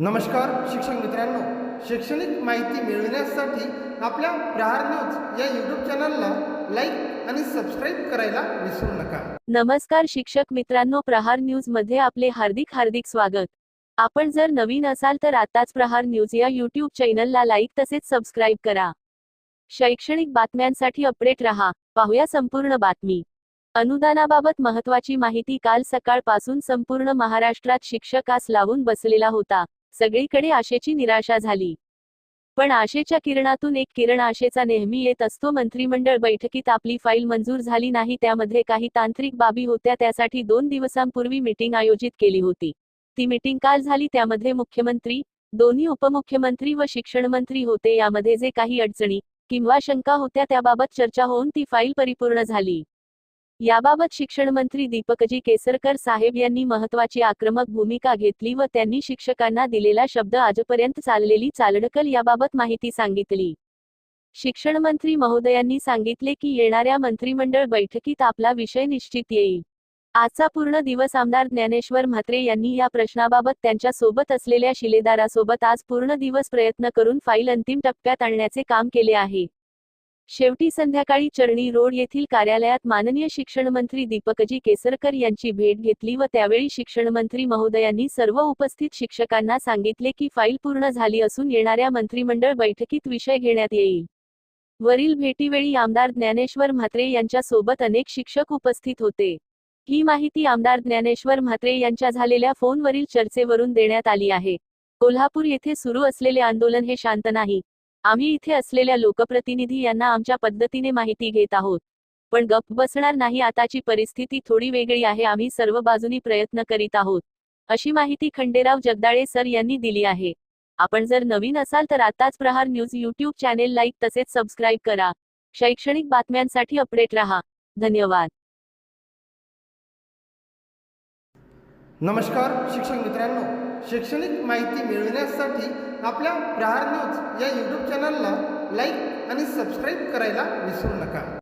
नमस्कार शिक्षक मित्रांनो. शैक्षणिक माहिती मिळविण्यासाठी आपल्या प्रहार न्यूज या यूट्यूब चॅनलला लाईक आणि सबस्क्राईब करायला विसरू नका. नमस्कार शिक्षक मित्रांनो. प्रहार न्यूजमध्ये आपले हार्दिक हार्दिक स्वागत. आपण जर नवीन असाल तर आताच प्रहार न्यूज या युट्यूब चॅनलला लाईक तसेच सबस्क्राईब करा. शैक्षणिक बातम्यांसाठी अपडेट रहा. पाहूया संपूर्ण बातमी. अनुदानाबाबत महत्वाची माहिती काल सकाळपासून संपूर्ण महाराष्ट्रात शिक्षकास लावून बसलेला होता. सगळीकडे आशेची निराशा झाली. पण आशेच्या किरणातून एक किरण आशेचा नेहमी येत असतो. मंत्रिमंडळ बैठकीत आपली फाईल मंजूर झाली नाही. त्यामध्ये काही तांत्रिक बाबी होत्या. त्यासाठी दोन दिवसांपूर्वी मीटिंग आयोजित केली होती. ती मीटिंग काल झाली. त्यामध्ये मुख्यमंत्री दोन्ही उपमुख्यमंत्री व शिक्षण मंत्री होते. यामध्ये जे काही अडचणी किंवा शंका होत्या त्याबाबत चर्चा होऊन ती फाईल परिपूर्ण झाली. याबाबत शिक्षण मंत्री दीपकजी केसरकर साहेब यांनी महत्वाची आक्रमक भूमिका घेतली व त्यांनी शिक्षकांना दिलेला शब्द आजपर्यंत चाललेली चालढकल याबाबत माहिती सांगितली. शिक्षण मंत्री महोदयांनी सांगितले की येणाऱ्या मंत्रिमंडळ बैठकीत आपला विषय निश्चित येईल. आजचा पूर्ण दिवस आमदार ज्ञानेश्वर म्हात्रे यांनी या प्रश्नाबाबत त्यांच्यासोबत असलेल्या शिलेदारासोबत आज पूर्ण दिवस प्रयत्न करून फाईल अंतिम टप्प्यात आणण्याचे काम केले आहे. शेवटी संध्याकाळी चरणी रोड येथील कार्यालयात माननीय शिक्षण मंत्री दीपकजी केसरकर यांची भेट घेतली व त्यावेळी शिक्षण मंत्री महोदयांनी सर्व उपस्थित शिक्षकांना सांगितले की फाईल पूर्ण झाली असून येणाऱ्या मंत्रिमंडळ बैठकीत विषय घेण्यात येईल. वरील भेटीवेळी आमदार ज्ञानेश्वर म्हात्रे यांच्यासोबत अनेक शिक्षक उपस्थित होते. ही माहिती आमदार ज्ञानेश्वर म्हात्रे यांच्या झालेल्या फोनवरील चर्चेवरून देण्यात आली आहे. कोल्हापूर येथे सुरू असलेले आंदोलन हे शांत नाही. आम्ही इथे असलेल्या लोकप्रतिनिधी यांना आमच्या पद्धतीने माहिती घेत आहोत. पण गप्प बसणार नाही आताची परिस्थिती थोडी वेगळी आहे आम्ही सर्व बाजूनी प्रयत्न करीत आहोत. अशी माहिती खंडेराव जगदाळे सर यांनी दिली आहे. आपण जर नवीन असाल तर आताच Prahar news YouTube channel like तसेच सबस्क्राईब करा. शैक्षणिक बातम्यांसाठी अपडेट रहा. धन्यवाद. नमस्कार शिक्षक मित्रांनो. शैक्षणिक माहिती मिळविण्यासाठी आपल्या प्रहार न्यूज या यूट्यूब चॅनलला लाईक आणि सबस्क्राईब करायला विसरू नका.